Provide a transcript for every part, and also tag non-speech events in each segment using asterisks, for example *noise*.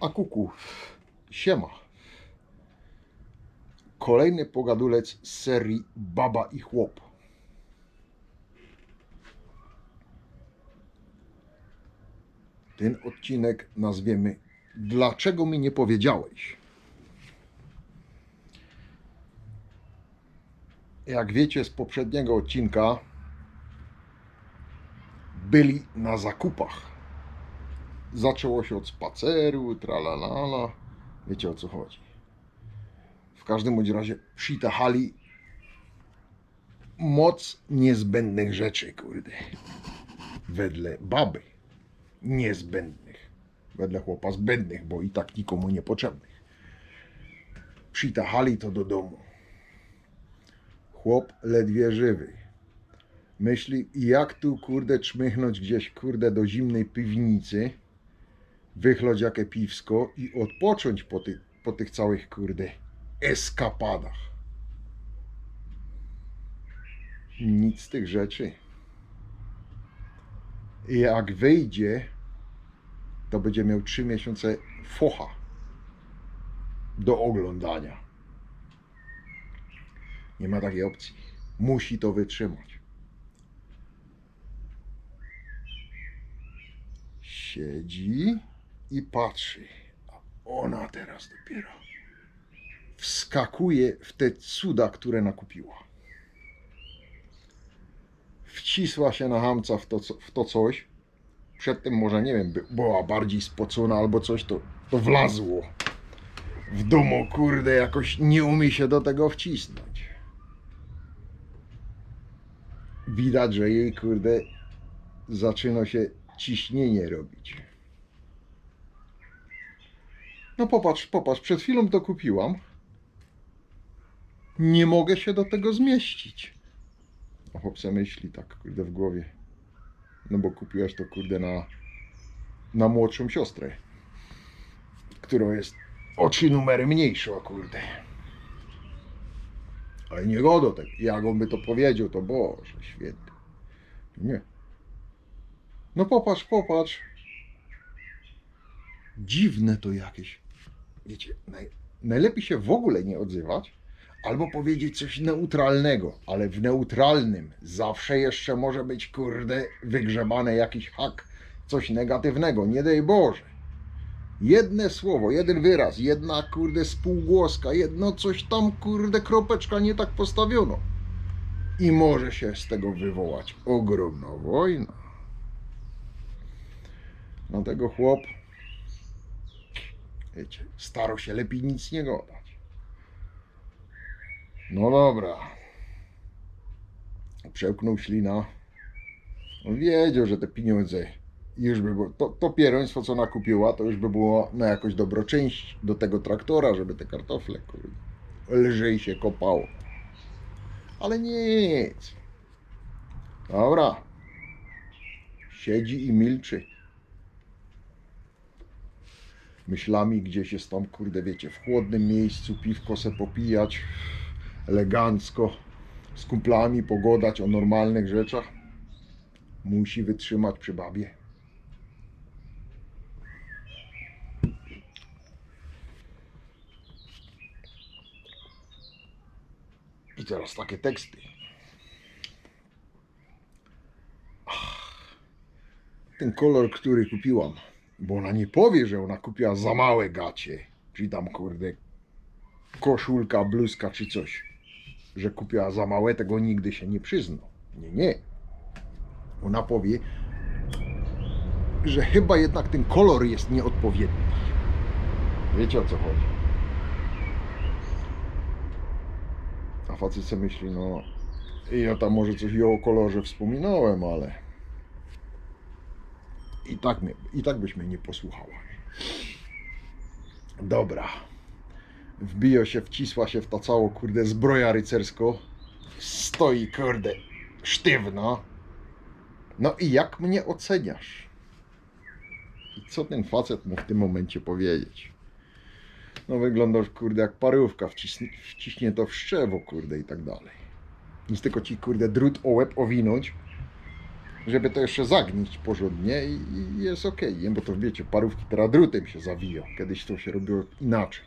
A kuku, siema. Kolejny pogadulec z serii Baba i Chłop. Ten odcinek nazwiemy Dlaczego mi nie powiedziałeś? Jak wiecie z poprzedniego odcinka, byli na zakupach. Zaczęło się od spaceru, tralalala. Wiecie o co chodzi. W każdym bądź razie przytachali moc niezbędnych rzeczy, kurde. Wedle baby niezbędnych. Wedle chłopa zbędnych, bo i tak nikomu niepotrzebnych. Przytachali to do domu. Chłop ledwie żywy. Myśli, jak tu kurde czmychnąć gdzieś kurde do zimnej piwnicy, wychlać jakie piwsko i odpocząć po, tych po tych całych kurde eskapadach. Nic z tych rzeczy. I jak wyjdzie, to będzie miał trzy miesiące focha do oglądania. Nie ma takiej opcji. Musi to wytrzymać. Siedzi i patrzy. A ona teraz dopiero wskakuje w te cuda, które nakupiła. Wcisła się na hamca w to, w to coś. Przedtem może, nie wiem, by- była bardziej spocona albo coś, to, to wlazło. W domu, kurde, jakoś nie umie się do tego wcisnąć. Widać, że jej, kurde, zaczyna się ciśnienie robić. No popatrz, popatrz, przed chwilą to kupiłam. Nie mogę się do tego zmieścić. A chłopca myśli tak, kurde, w głowie. No bo kupiłaś to, kurde, na, na młodszą siostrę, którą jest o trzy numery mniejszą, kurde. Ale nie godo tak. Jak on by to powiedział, to Boże święty. Nie. No popatrz, popatrz. Dziwne to jakieś. Wiecie, naj, najlepiej się w ogóle nie odzywać, albo powiedzieć coś neutralnego, ale w neutralnym zawsze jeszcze może być, kurde, wygrzebane jakiś hak, coś negatywnego, nie daj Boże. Jedne słowo, jeden wyraz, jedna, kurde, spółgłoska, jedno coś tam, kurde, kropeczka nie tak postawiono. I może się z tego wywołać ogromna wojna. Dlatego chłop, wiecie, starał się lepiej nic nie gadać. No dobra. Przełknął ślina. On wiedział, że te pieniądze już by było. To, to pieroństwo, co nakupiła, to już by było na jakąś dobroczęść do tego traktora, żeby te kartofle kurde, lżej się kopało. Ale nic. Dobra. Siedzi i milczy. Myślami gdzieś jest tam, kurde, wiecie, w chłodnym miejscu piwko se popijać, elegancko, z kumplami pogodać o normalnych rzeczach. Musi wytrzymać przy babie. I teraz takie teksty. Ach, Ten kolor, który kupiłam, bo ona nie powie, że ona kupiła za małe gacie, czyli tam kurde koszulka, bluzka czy coś, że kupiła za małe, tego nigdy się nie przyzna. Nie, nie. Ona powie, że chyba jednak ten kolor jest nieodpowiedni. Wiecie o co chodzi. A facet sobie myśli, no ja tam może coś i o kolorze wspominałem, ale i tak, mnie, i tak byś mnie nie posłuchała. Dobra. Wbijo się, wcisła się w to całą, kurde, zbroja rycersko. Stoi, kurde, sztywno. No i jak mnie oceniasz? I co ten facet mu w tym momencie powiedzieć? No wyglądasz, kurde, jak parówka, wcisnie, wciśnie to w szczewo, kurde, i tak dalej. Nic tylko ci, kurde, drut o łeb owinąć żeby to jeszcze zagnić porządnie i, i jest nie? Bo to wiecie, parówki teraz drutem się zawija. Kiedyś to się robiło inaczej.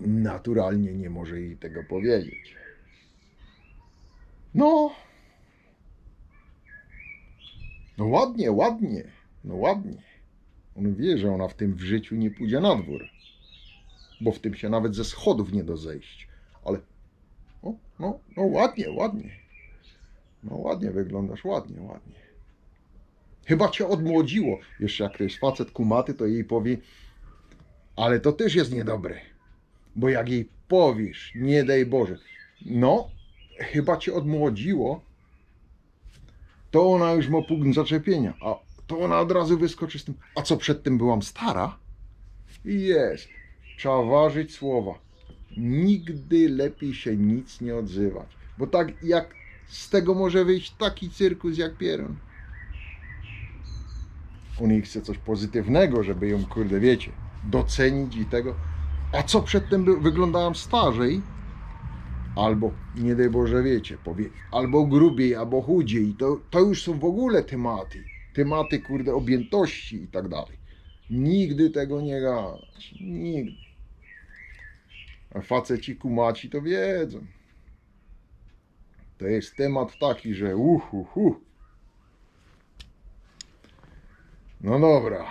Naturalnie nie może jej tego powiedzieć. No. No ładnie, ładnie. No ładnie. On wie, że ona w tym w życiu nie pójdzie na dwór. Bo w tym się nawet ze schodów nie do zejść. Ale. O, no, no ładnie, ładnie. No ładnie wyglądasz, ładnie, ładnie. Chyba cię odmłodziło. Jeszcze jak to jest facet kumaty, to jej powie, ale to też jest niedobre. Bo jak jej powiesz, nie daj Boże, no, chyba cię odmłodziło, to ona już ma punkt zaczepienia. A to ona od razu wyskoczy z tym, a co przedtem byłam stara? Jest. Trzeba ważyć słowa. Nigdy lepiej się nic nie odzywać. Bo tak jak z tego może wyjść taki cyrkus jak pieron. U niej chce coś pozytywnego, żeby ją, kurde, wiecie, docenić i tego. A co przedtem wyglądałam starzej, albo, nie daj Boże, wiecie, powie, albo grubiej, albo chudziej. To, to już są w ogóle tematy. Tematy, kurde, objętości i tak dalej. Nigdy tego nie gać. Nigdy. A faceci kumaci to wiedzą. To jest temat taki, że uhu, hu. No dobra.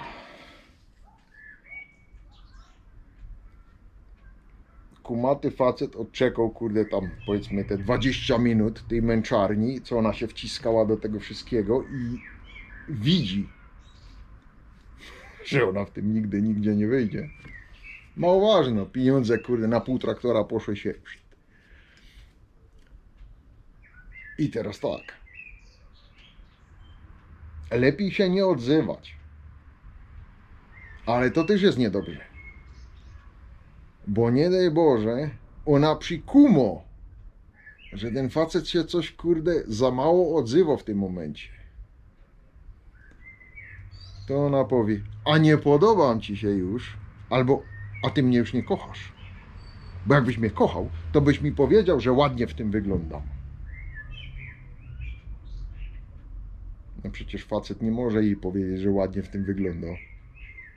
Kumaty facet odczekał, kurde, tam powiedzmy te 20 minut tej męczarni, co ona się wciskała do tego wszystkiego i widzi, *laughs* że ona w tym nigdy, nigdzie nie wyjdzie. Mało ważne, pieniądze, kurde, na pół traktora poszły się. I teraz tak. Lepiej się nie odzywać. Ale to też jest niedobrze. Bo nie daj Boże, ona przykumo, że ten facet się coś, kurde, za mało odzywa w tym momencie. To ona powie, a nie podobam ci się już, albo, a ty mnie już nie kochasz. Bo jakbyś mnie kochał, to byś mi powiedział, że ładnie w tym wyglądam. No przecież facet nie może jej powiedzieć, że ładnie w tym wygląda.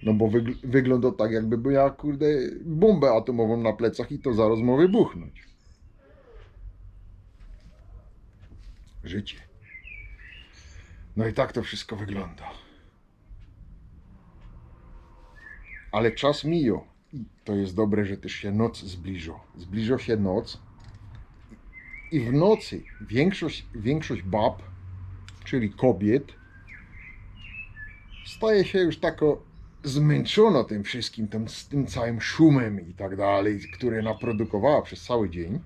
No bo wygl- wygląda tak, jakby miała, kurde, bombę atomową na plecach i to zaraz ma wybuchnąć. Życie. No i tak to wszystko wygląda. Ale czas mija. I to jest dobre, że też się noc zbliża. Zbliża się noc. I w nocy większość, większość bab, czyli kobiet, staje się już tako zmęczona tym wszystkim, tym, z tym całym szumem i tak dalej, które naprodukowała przez cały dzień.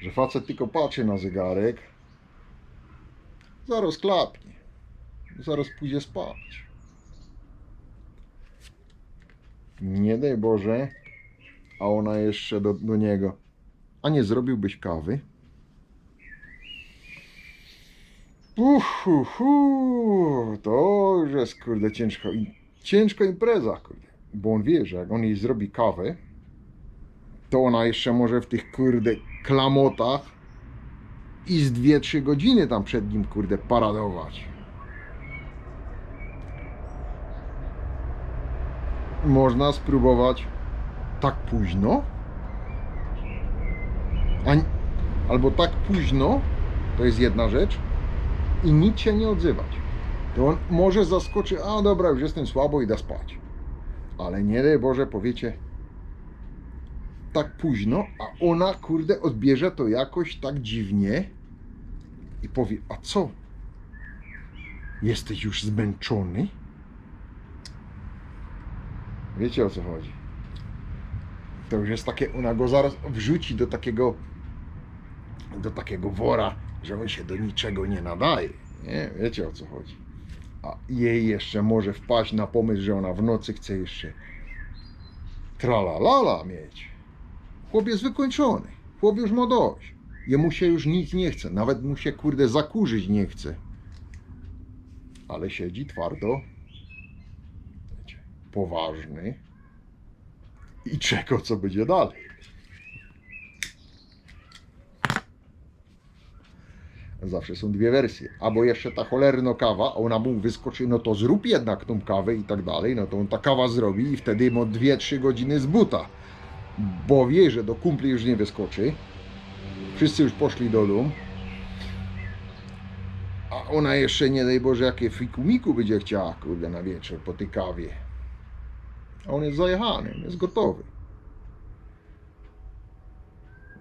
Że facet tylko patrzy na zegarek, zaraz klapnie, zaraz pójdzie spać. Nie daj Boże, a ona jeszcze do, do niego. A nie zrobiłbyś kawy? Uhu, to już jest kurde ciężko, ciężko impreza, kurde. Bo on wie, że jak on jej zrobi kawę, to ona jeszcze może w tych kurde klamotach i z 2-3 godziny tam przed nim kurde paradować. Można spróbować tak późno, albo tak późno, to jest jedna rzecz, i nic się nie odzywać. To on może zaskoczy, a dobra, już jestem słabo, idę spać. Ale nie daj Boże, powiecie tak późno, a ona, kurde, odbierze to jakoś tak dziwnie i powie, a co? Jesteś już zmęczony? Wiecie o co chodzi? To już jest takie, ona go zaraz wrzuci do takiego do takiego wora, że on się do niczego nie nadaje. Nie, wiecie o co chodzi. A jej jeszcze może wpaść na pomysł, że ona w nocy chce jeszcze tralalala mieć. Chłop jest wykończony. Chłop już ma dość. Jemu się już nic nie chce. Nawet mu się, kurde, zakurzyć nie chce. Ale siedzi twardo. Wiecie, poważny. I czeka, co będzie dalej. Zawsze są dwie wersje. Albo jeszcze ta cholerno kawa, ona mu wyskoczy, no to zrób jednak tą kawę i tak dalej. No to on ta kawa zrobi i wtedy ma 2-3 godziny z buta. Bo wie, że do kumpli już nie wyskoczy. Wszyscy już poszli do dum. A ona jeszcze, nie daj Boże, jakie fikumiku będzie chciała, kurde, na wieczór po tej kawie. A on jest zajechany, jest gotowy.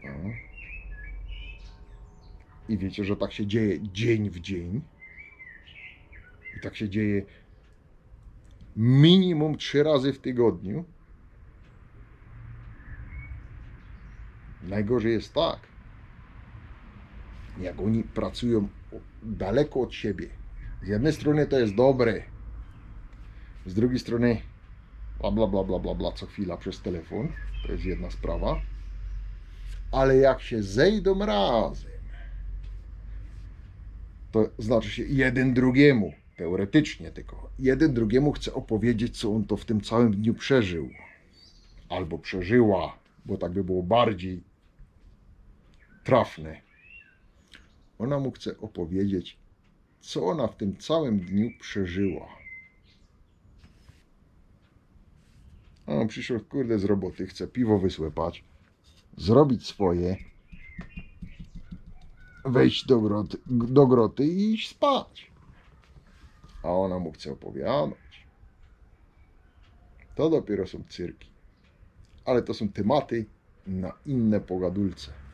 No. I wiecie, że tak się dzieje dzień w dzień. I tak się dzieje minimum trzy razy w tygodniu. Najgorzej jest tak, jak oni pracują daleko od siebie. Z jednej strony to jest dobre, z drugiej strony bla bla bla bla bla, bla co chwila przez telefon. To jest jedna sprawa. Ale jak się zejdą razem, to znaczy się jeden drugiemu, teoretycznie tylko, jeden drugiemu chce opowiedzieć, co on to w tym całym dniu przeżył. Albo przeżyła, bo tak by było bardziej trafne. Ona mu chce opowiedzieć, co ona w tym całym dniu przeżyła. A on przyszedł, kurde, z roboty, chce piwo wysłepać, zrobić swoje, wejść do groty, do groty i iść spać. A ona mu chce opowiadać. To dopiero są cyrki. Ale to są tematy na inne pogadulce.